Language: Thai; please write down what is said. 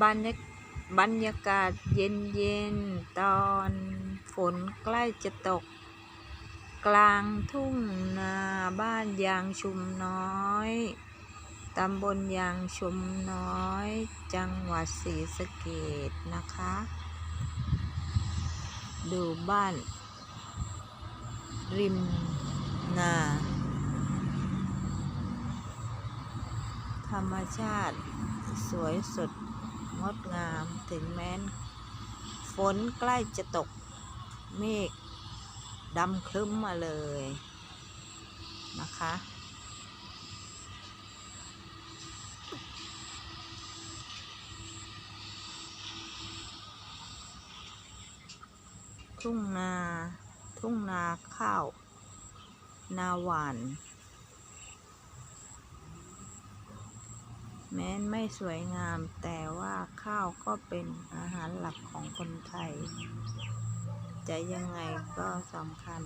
บรรยาบรรยากาศเย็นเย็นตอนฝนใกล้จะตก กลางทุ่งนาบ้านยางชุมน้อยตำบลยางชุมน้อย จังหวัดศรีสะเกษนะคะ ดูบ้าน ริมนาธรรมชาติสวยสด งดงามถึงแม้น ฝนใกล้จะตกเมฆดำครึ้มมาเลยนะคะ ทุ่งนา ทุ่งนาข้าว นาหวานแม้นไม่สวยงามแต่ว่า ข้าวก็เป็นอาหารหลักของคนไทย จะยังไงก็สำคัญ